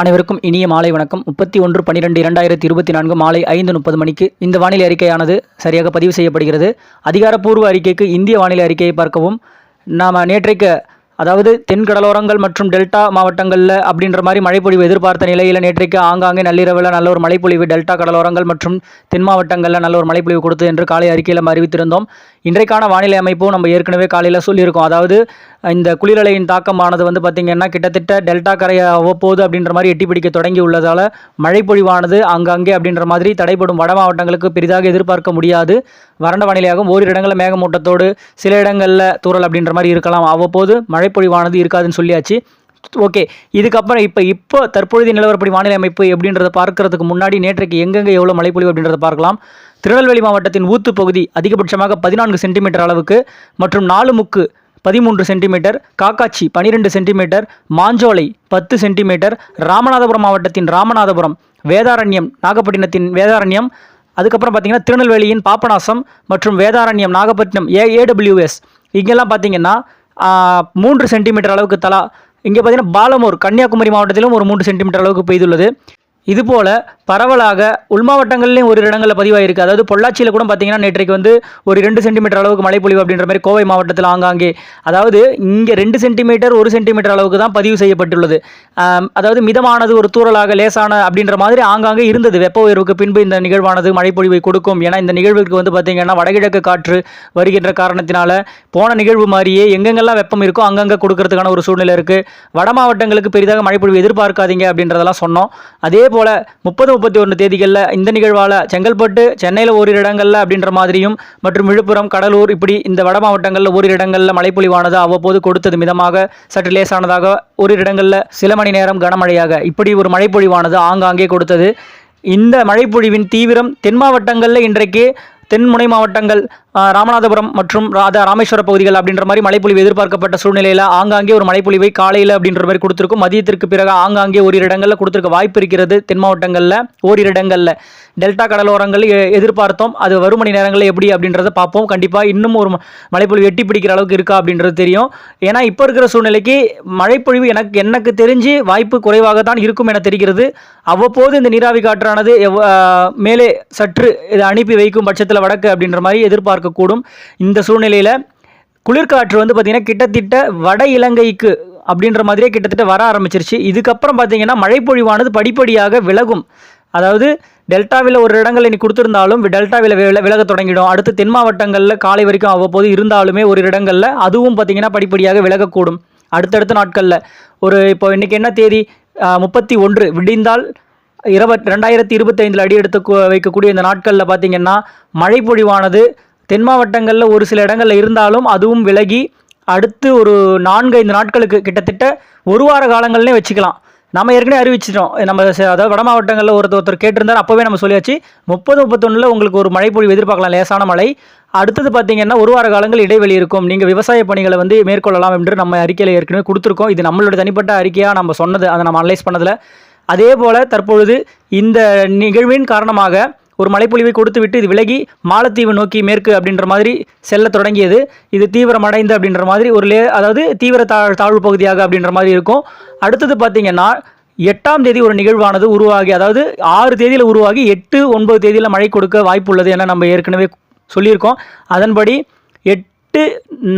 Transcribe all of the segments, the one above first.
அனைவருக்கும் இனிய மாலை வணக்கம். முப்பத்தி ஒன்று பன்னிரெண்டு இரண்டாயிரத்தி இருபத்தி நான்கு மாலை ஐந்து முப்பது மணிக்கு இந்த வானிலை அறிக்கையானது சரியாக பதிவு செய்யப்படுகிறது. அதிகாரப்பூர்வ அறிக்கைக்கு இந்திய வானிலை அறிக்கையை பார்க்கவும். நாம் நேற்றைக்கு அதாவது தென்கடலோரங்கள் மற்றும் டெல்டா மாவட்டங்களில் அப்படின்ற மாதிரி மழைப்பொழிவு எதிர்பார்த்த நிலையில் நேற்றைக்கு ஆங்காங்கே நள்ளிரவில் நல்ல ஒரு மழைப்பொழிவு டெல்டா கடலோரங்கள் மற்றும் தென் மாவட்டங்களில் நல்ல ஒரு மழைப்பொழிவு கொடுத்து என்று காலை அறிக்கையில் நம்ம அறிவித்திருந்தோம். இன்றைக்கான வானிலை அமைப்பும் நம்ம ஏற்கனவே காலையில் சொல்லியிருக்கோம். அதாவது இந்த குளிரலையின் தாக்கமானது வந்து பார்த்திங்கன்னா கிட்டத்தட்ட டெல்டா கரையை அவ்வப்போது அப்படின்ற மாதிரி எட்டி பிடிக்க தொடங்கி உள்ளதால் மழைப்பொழிவானது அங்கங்கே அப்படின்ற மாதிரி தடைப்படும் வட மாவட்டங்களுக்கு பெரிதாக எதிர்பார்க்க முடியாது. வறண்ட வானிலையாகும் ஓரிரு இடங்களில் மேகமூட்டத்தோடு சில இடங்களில் தூரல் அப்படின்ற மாதிரி இருக்கலாம். அவ்வப்போது மழைப்பொழிவானது இருக்காதுன்னு சொல்லியாச்சு. ஓகே இதுக்கப்புறம் இப்போ இப்போ தற்பொழுது நிலவரப்படி வானிலை அமைப்பு எப்படின்றத பார்க்கறதுக்கு முன்னாடி நேற்றைக்கு எங்கெங்கே எவ்வளோ மழைப்பொழிவு அப்படின்றத பார்க்கலாம். திருநெல்வேலி மாவட்டத்தின் ஊத்து பகுதி அதிகபட்சமாக பதினான்கு சென்டிமீட்டர் அளவுக்கு மற்றும் நாலு முக்கு பதிமூன்று சென்டிமீட்டர் காக்காச்சி பனிரெண்டு சென்டிமீட்டர் மாஞ்சோலை பத்து சென்டிமீட்டர் ராமநாதபுரம் மாவட்டத்தின் ராமநாதபுரம் வேதாரண்யம் நாகப்பட்டினத்தின் வேதாரண்யம் அதுக்கப்புறம் பார்த்திங்கன்னா திருநெல்வேலியின் பாபநாசம் மற்றும் வேதாரண்யம் நாகப்பட்டினம் ஏ ஏடபிள்யூஎஸ் இங்கெல்லாம் பார்த்தீங்கன்னா மூன்று சென்டிமீட்டர் அளவுக்கு தலா இங்கே பார்த்தீங்கன்னா பாலமூர் கன்னியாகுமரி மாவட்டத்திலும் ஒரு மூன்று சென்டிமீட்டர் அளவுக்கு பெய்துள்ளது. இதுபோல் பரவலாக உள் மாவட்டங்கள்லேயும் ஒரு இடங்களில் பதிவாயிருக்கு. அதாவது பொள்ளாச்சியில் கூட பார்த்தீங்கன்னா நேற்றைக்கு வந்து ஒரு ரெண்டு சென்டிமீட்டர் அளவுக்கு மழைப்பொழிவு அப்படின்ற மாதிரி கோவை மாவட்டத்தில் ஆங்காங்கே. அதாவது இங்கே ரெண்டு சென்டிமீட்டர் ஒரு சென்டிமீட்டர் அளவுக்கு தான் பதிவு செய்யப்பட்டுள்ளது. அதாவது மிதமானது ஒரு தூறலாக லேசான அப்படின்ற மாதிரி ஆங்காங்கே இருந்தது. வெப்ப உயர்வுக்கு பின்பு இந்த நிகழ்வானது மழைப்பொழிவை கொடுக்கும் ஏன்னா இந்த நிகழ்வுக்கு வந்து பார்த்தீங்கன்னா வடகிழக்கு காற்று வருகின்ற காரணத்தினால போன நிகழ்வு மாதிரியே எங்கெங்கெல்லாம் வெப்பம் இருக்கோ அங்கங்கே கொடுக்கறதுக்கான ஒரு சூழ்நிலை இருக்குது வட மாவட்டங்களுக்கு பெரிதாக மழைப்பொழிவு எதிர்பார்க்காதீங்க அப்படின்றதெல்லாம் சொன்னோம். அதே போல் முப்பது முப்பத்தி ஒன்று தேதிகளில் இந்த நிகழ்வால் செங்கல்பட்டு சென்னையில் ஓரிரு இடங்களில் அப்படின்ற மாதிரியும் மற்றும் விழுப்புரம் கடலூர் இப்படி இந்த வட மாவட்டங்களில் ஓரிரு இடங்களில் மழைப்பொழிவானது அவ்வப்போது கொடுத்தது மிதமாக சற்று லேசானதாக ஓரிரு இடங்களில் சில மணி நேரம் கனமழையாக. இப்படி ஒரு மழைப்பொழிவானது ஆங்காங்கே கொடுத்தது. இந்த மழைப்பொழிவின் தீவிரம் தென் மாவட்டங்களில் இன்றைக்கு தென்முனை மாவட்டங்கள் ராமநாதபுரம் மற்றும் ராதா ராமேஸ்வர பகுதிகள் அப்படின்ற மாதிரி மழைப்பொழிவு எதிர்பார்க்கப்பட்ட சூழ்நிலையில் ஆங்காங்கே ஒரு மழைப்பொழிவை காலையில் அப்படின்ற மாதிரி கொடுத்துருக்கும். மதியத்திற்கு பிறகு ஆங்காங்கே ஓரிரு இடங்களில் கொடுத்துருக்க வாய்ப்பு இருக்கிறது. தென் மாவட்டங்களில் ஓரிரு இடங்களில். டெல்டா கடலோரங்களில் எ- எதிர்பார்த்தோம். அது வரும் மணி நேரங்களில் எப்படி அப்படின்றத பார்ப்போம். கண்டிப்பாக இன்னும் ஒரு மழைப்பொழிவு எட்டி பிடிக்கிற அளவுக்கு இருக்கா அப்படின்றது தெரியும். ஏன்னா இப்போ இருக்கிற சூழ்நிலைக்கு மழைப்பொழிவு எனக்கு எனக்கு தெரிஞ்சு வாய்ப்பு குறைவாக தான் இருக்கும் என தெரிகிறது. அவ்வப்போது இந்த நீராவி காற்றானது மேலே சற்று இதை அனுப்பி வைக்கும் பட்சத்தில் வடக்கு அப்படின்ற மாதிரி எதிர்பார்க்கக்கூடும் இந்த சூழ்நிலையில் குளிர்காற்று வந்து பார்த்திங்கன்னா கிட்டத்தட்ட வட இலங்கைக்கு அப்படின்ற மாதிரியே கிட்டத்தட்ட வர ஆரம்பிச்சிருச்சு. இதுக்கப்புறம் பார்த்தீங்கன்னா மழைப்பொழிவானது படிப்படியாக விலகும். அதாவது டெல்டாவில் ஒரு இடங்கள் இன்னைக்கு கொடுத்துருந்தாலும் டெல்டாவில் வில விலக தொடங்கிடும். அடுத்து தென் மாவட்டங்களில் காலை வரைக்கும் அவ்வப்போது இருந்தாலுமே ஒரு இடங்களில் அதுவும் பார்த்தீங்கன்னா படிப்படியாக விலகக்கூடும். அடுத்தடுத்த நாட்களில் ஒரு இப்போ இன்னைக்கு என்ன தேதி? முப்பத்தி ஒன்று. விடிந்தால் இருபத் ரெண்டாயிரத்தி இருபத்தைந்தில் அடி எடுத்து வைக்கக்கூடிய இந்த நாட்களில் பார்த்தீங்கன்னா மழைப்பொழிவானது தென் மாவட்டங்களில் ஒரு சில இடங்களில் இருந்தாலும் அதுவும் விலகி அடுத்து ஒரு நான்கு ஐந்து நாட்களுக்கு கிட்டத்தட்ட ஒரு வார காலங்கள்னே வச்சுக்கலாம். நம்ம ஏற்கனவே அறிவிச்சிட்டோம். நம்ம ச- அதாவது வட மாவட்டங்களில் ஒருத்தர் ஒருத்தர் கேட்டிருந்தார் அப்போவே நம்ம சொல்லியாச்சு. முப்பது முப்பத்தொன்னில் உங்களுக்கு ஒரு மழைப்பொழிவு எதிர்பார்க்கலாம் லேசான மழை. அடுத்தது பார்த்தீங்கன்னா ஒரு வார காலங்கள் இடைவெளி இருக்கும். நீங்கள் விவசாய பணிகளை வந்து மேற்கொள்ளலாம் என்று நம்ம அறிக்கையில் ஏற்கனவே கொடுத்துருக்கோம். இது நம்மளோட தனிப்பட்ட அறிக்கையாக நம்ம சொன்னது அதை நம்ம அனலைஸ் பண்ணதில். அதே போல் தற்பொழுது இந்த நிகழ்வின் காரணமாக ஒரு மழைப்பொழிவை கொடுத்துவிட்டு இது விலகி மாலத்தீவு நோக்கி மேற்கு அப்படின்ற மாதிரி செல்ல தொடங்கியது. இது தீவிரமடைந்து அப்படின்ற மாதிரி ஒரு லே அதாவது தீவிர தாழ் தாழ்வு பகுதியாக அப்படின்ற மாதிரி இருக்கும். அடுத்தது பார்த்தீங்கன்னா எட்டாம் தேதி ஒரு நிகழ்வானது உருவாகி அதாவது ஆறு தேதியில் உருவாகி எட்டு ஒன்பது தேதியில் மழை கொடுக்க வாய்ப்பு உள்ளது என நம்ம ஏற்கனவே சொல்லியிருக்கோம். அதன்படி எட்டு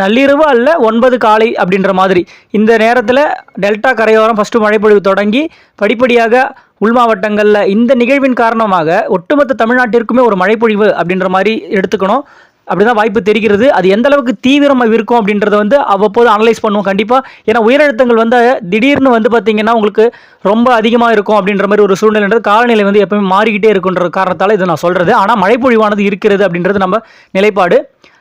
நள்ளிரவு அல்ல ஒன்பது காலை அப்படின்ற மாதிரி. இந்த நேரத்தில் டெல்டா கரையோரம் ஃபஸ்ட்டு மழைப்பொழிவு தொடங்கி படிப்படியாக உள் மாவட்டங்களில் இந்த நிகழ்வின் காரணமாக ஒட்டுமொத்த தமிழ்நாட்டிற்குமே ஒரு மழைப்பொழிவு அப்படின்ற மாதிரி எடுத்துக்கணும். அப்படிதான் வாய்ப்பு தெரிகிறது. அது எந்த அளவுக்கு தீவிரமாக இருக்கும் அப்படின்றத வந்து அவ்வப்போது அனலைஸ் பண்ணுவோம் கண்டிப்பாக ஏன்னா உயரழுத்தங்கள் வந்து திடீர்னு வந்து பார்த்தீங்கன்னா உங்களுக்கு ரொம்ப அதிகமாக இருக்கும் அப்படின்ற மாதிரி ஒரு சூழ்நிலைன்றது காலநிலை வந்து எப்பவுமே மாறிக்கிட்டே இருக்குன்ற காரணத்தால் இதை நான் சொல்கிறது ஆனால் மழைப்பொழிவானது இருக்கிறது அப்படின்றது நம்ம நிலைப்பாடு.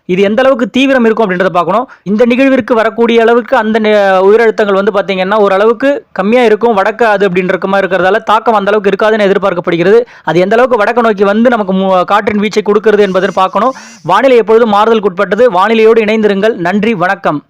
இது எந்த அளவுக்கு தீவிரம் இருக்கும் அப்படின்றத பார்க்கணும். இந்த நிகழ்விற்கு வரக்கூடிய அளவுக்கு அந்த உயிரழுத்தங்கள் வந்து பார்த்தீங்கன்னா ஓரளவுக்கு கம்மியாக இருக்கும். வடக்கு அது அப்படின்ற மாதிரி இருக்கிறதால தாக்கம் அந்த அளவுக்கு இருக்காதுன்னு எதிர்பார்க்கப்படுகிறது. அது எந்த அளவுக்கு வடக்கு நோக்கி வந்து நமக்கு மு- காற்றின் வீச்சை கொடுக்கிறது என்பதை பார்க்கணும். வானிலை எப்பொழுதும் மாறுதலுக்கு உட்பட்டது. வானிலையோடு இணைந்திருங்கள். நன்றி. வணக்கம்.